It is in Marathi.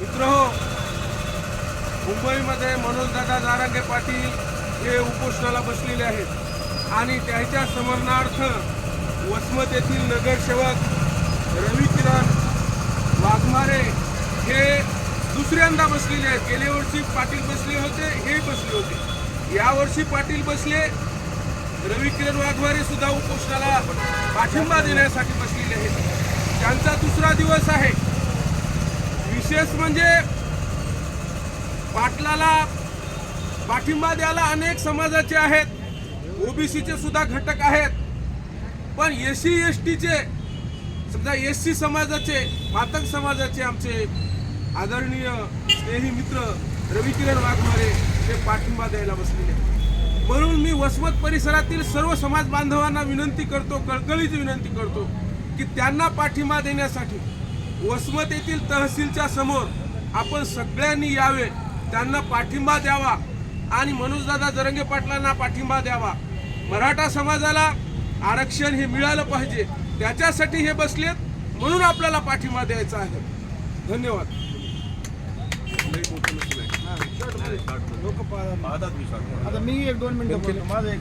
मित्र हो मुंबईमध्ये मनोजदादा जारांगे पाटील हे उपोषणाला बसलेले आहेत. आणि त्याच्या समरणार्थ वसमत येथील नगरसेवक रविकिरण वाघमारे हे दुसऱ्यांदा बसलेले आहेत. गेल्या वर्षी पाटील बसले होते हे बसले होते. यावर्षी पाटील बसले रविकिरण वाघमारे सुद्धा उपोषणाला पाठिंबा देण्यासाठी बसलेले आहेत. त्यांचा दुसरा दिवस आहे. विशेष म्हणजे पाटलाला पाठिंबा द्यायला अनेक समाजाचे आहेत. ओबीसीचे सुद्धा घटक आहेत. पण एस सी एस टीचे समजा एस सी समाजाचे मातक समाजाचे आमचे आदरणीय स्नेही मित्र रविकिरण वाघमारे हे पाठिंबा द्यायला बसलेले म्हणून मी वसमत परिसरातील सर्व समाज बांधवांना विनंती करतो कळकळीची विनंती करतो की त्यांना पाठिंबा देण्यासाठी वसमत येथील तहसीलच्या समोर आपण सगळ्यांनी यावे. त्यांना पाठिंबा द्यावा. आणि मनोजदादा जरंगे पाटलांना पाठिंबा द्यावा. मराठा समाजाला आरक्षण हे मिळालं पाहिजे. त्याच्यासाठी हे बसलेत. म्हणून आपल्याला पाठिंबा द्यायचा आहे. धन्यवाद. लोक आता मी एक दोन मिनिटं बोलतो. माझं एक